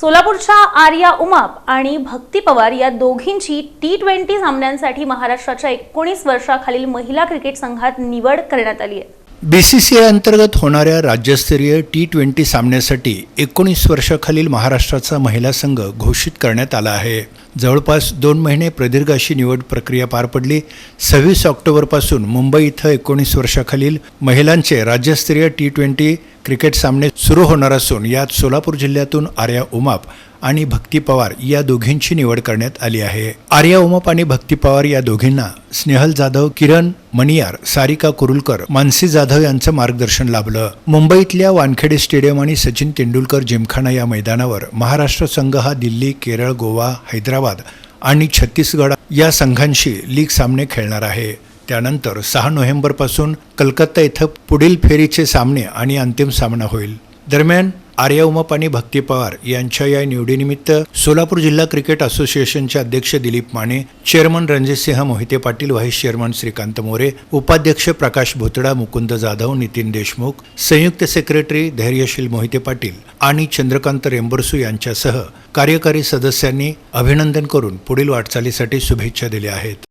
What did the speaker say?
सोलापूरच्या आर्या उमाप आणि भक्ती पवार या दोघींची टी ट्वेंटी सामन्यांसाठी महाराष्ट्राच्या एकोणीस वर्षाखालील महिला क्रिकेट संघात निवड करण्यात आली आहे. बी सी सी आय अंतर्गत होणाऱ्या राज्यस्तरीय टी ट्वेंटी सामन्यासाठी एकोणीस वर्षाखालील महाराष्ट्राचा महिला संघ घोषित करण्यात आला आहे. जवळपास दोन महिने प्रदीर्घ अशी निवड प्रक्रिया पार पडली. सव्वीस ऑक्टोबरपासून मुंबई इथं एकोणीस वर्षाखालील महिलांचे राज्यस्तरीय टी ट्वेंटी क्रिकेट सामने सुरू होणार असून यात सोलापूर जिल्ह्यातून आर्या उमाप आणि भक्ती पवार या दोघींची निवड करण्यात आली आहे. आर्या उमाप आणि भक्ती पवार या दोघींना स्नेहल जाधव किरण मणियार सारिका कुरुलकर मानसी जाधव यांचं मार्गदर्शन लाभलं. मुंबईतल्या वानखेडे स्टेडियम आणि सचिन तेंडुलकर जिमखाना या मैदानावर महाराष्ट्र संघ हा दिल्ली केरळ गोवा हैदराबाद आणि छत्तीसगड या संघांशी लीग सामने खेळणार आहे. त्यानंतर सहा नोव्हेंबरपासून कलकत्ता इथं पुढील फेरीचे सामने आणि अंतिम सामना होईल. दरम्यान आर्या उमाप आणि भक्ती पवार यांच्या या निवडीनिमित्त सोलापूर जिल्हा क्रिकेट असोसिएशनचे अध्यक्ष Dilip Mane chairman Ranjitsinh Mohite Patil vice chairman Shrikant More उपाध्यक्ष प्रकाश भोतडा मुकुंद जाधव नितीन देशमुख संयुक्त सेक्रेटरी धैर्यशील मोहिते पाटील आणि चंद्रकांत रेंबरसू यांच्यासह कार्यकारी सदस्यांनी अभिनंदन करून पुढील वाटचालीसाठी शुभेच्छा दिल्या आहेत.